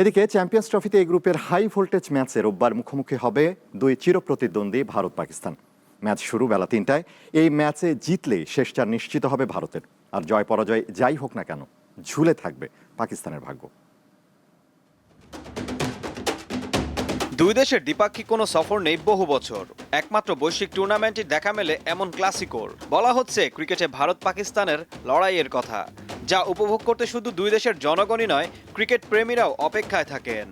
এদিকে চ্যাম্পিয়ন্স ট্রফিতে এই গ্রুপের হাই ভোল্টেজ ম্যাচে রোববার মুখোমুখি হবে দুই চিরপ্রতিদ্বন্দ্বী ভারত পাকিস্তান। ম্যাচ শুরু বেলা তিনটায়। এই ম্যাচে জিতলে শেষ চার নিশ্চিত হবে ভারতের। আর জয় পরাজয় যাই হোক না কেন, ঝুলে থাকবে পাকিস্তানের ভাগ্য। দুই দেশের দ্বিপাক্ষিক কোনো সফর নেই বহু বছর। একমাত্র বৈশ্বিক টুর্নামেন্টে দেখা মেলে এমন ক্লাসিকোর। বলা হচ্ছে, ক্রিকেটে ভারত পাকিস্তানের লড়াইয়ের কথা। যা উপভোগ করতে শুধু দুই দেশের জনগণই নয়, ক্রিকেট প্রেমীরাও অপেক্ষায় থাকেন।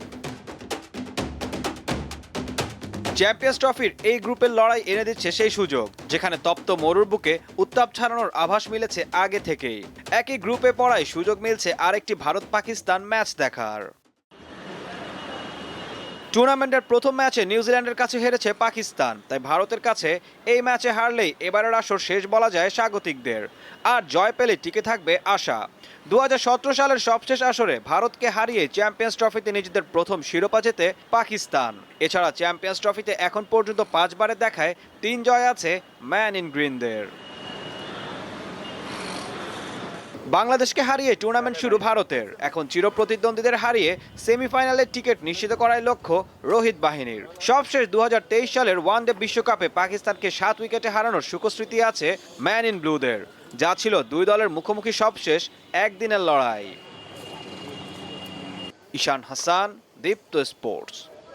চ্যাম্পিয়ন্স ট্রফির এই গ্রুপের লড়াই এনে দিচ্ছে সেই সুযোগ, যেখানে তপ্ত মরুর বুকে উত্তাপ ছাড়ানোর আভাস মিলেছে আগে থেকেই। একই গ্রুপে পড়ায় সুযোগ মিলছে আরেকটি ভারত পাকিস্তান ম্যাচ দেখার। টুর্নামেন্টের প্রথম ম্যাচে নিউজিল্যান্ডের কাছে হেরেছে পাকিস্তান। তাই ভারতের কাছে এই ম্যাচে হারলেই এবারের আসর শেষ বলা যায় স্বাগতিকদের। আর জয় পেলে টিকে থাকবে আশা। দু হাজার সতেরো সালের সবশেষ আসরে ভারতকে হারিয়ে চ্যাম্পিয়ন্স ট্রফিতে নিজেদের প্রথম শিরোপা জেতে পাকিস্তান। এছাড়া চ্যাম্পিয়ন্স ট্রফিতে এখন পর্যন্ত পাঁচবারে দেখায় তিন জয় আছে ম্যান ইন গ্রিনদের। বাংলাদেশকে হারিয়ে টুর্নামেন্ট শুরু ভারতের। এখন চিরপ্রতিদ্বন্দ্বীদের হারিয়ে সেমিফাইনালের টিকিট নিশ্চিত করার লক্ষ্য রোহিত বাহিনীর। সবশেষ দু হাজার তেইশ সালের ওয়ানডে বিশ্বকাপে পাকিস্তানকে সাত উইকেটে হারানোর সুখস্মৃতি আছে ম্যান ইন ব্লুদের, যা ছিল দুই দলের মুখোমুখি সবশেষ একদিনের লড়াই। ঈশান হাসান, দীপ্ত স্পোর্টস।